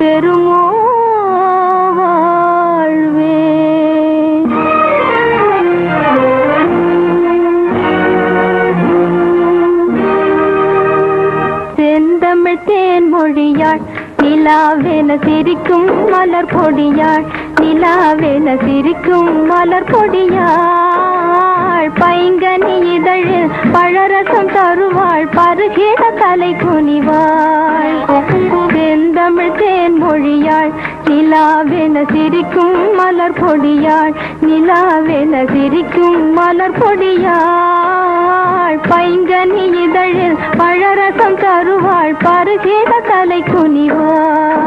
பெறுமோ தேன் மொழியாள் நிலாவென சிரிக்கும் மலர் பொடியாள் நிலாவென சிரிக்கும் மலர் பொடியாள் பைங்கனி இதழில் பழரசம் தருவாள் பருகிட தலை குனிவாள் நிலாவென சிரிக்கும் மலர் பொடியாள் நிலாவென சிரிக்கும் மலர் பொடியாள். பைங்கனி இதழில் பழரசம் தருவாள் பருகேத தலை குனிவாள்.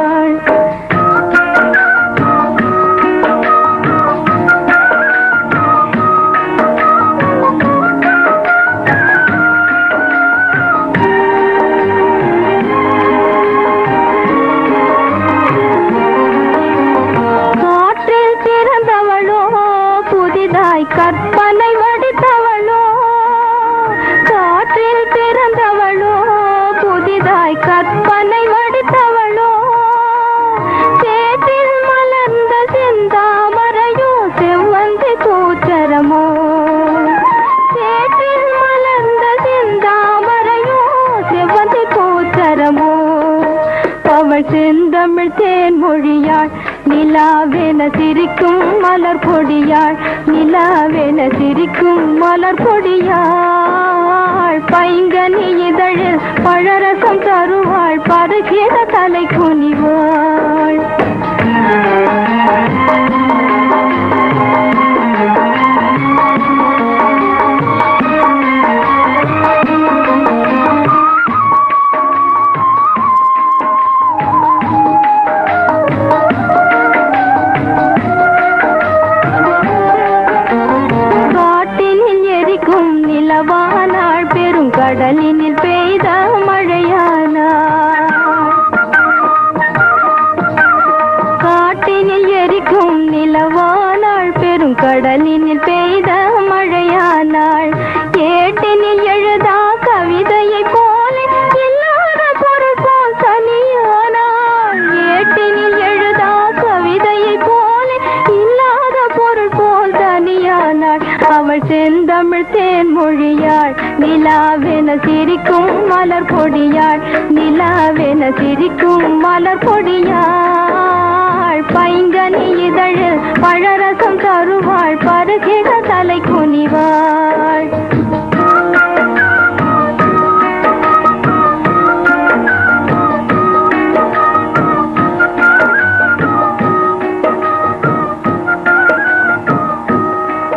அவள் செந்தமிழ் தேன் மொழியாள் நிலாவென சிரிக்கும் மலர் பொடியாள் நிலாவென சிரிக்கும் மலர் பொடியாள். பைங்கனி இதழில் பழரசம் தருவாள் பருகிற தலை குனிவு பெய்த மழையானா? காட்டினில் எரிக்கும் நிலவானாள் பெரும் கடலினில் பெய்த மழையானாள். ஏட்டினில் எழுதா கவிதையை போல இல்லாத பொருள் போல் தனியானாள். ஏட்டினில் எழுதா கவிதையை போல இல்லாத பொருள் போல் தனியானாள். அவள் சென்று தேன் மொழியாள் நிலாவென சிரிக்கும் மலர் பொடியாள் நிலாவென சிரிக்கும் மலர் பொடியாள். பைங்கனி இதழில் பழரசம் தருவாள் பருகிட தலை குனிவாள்.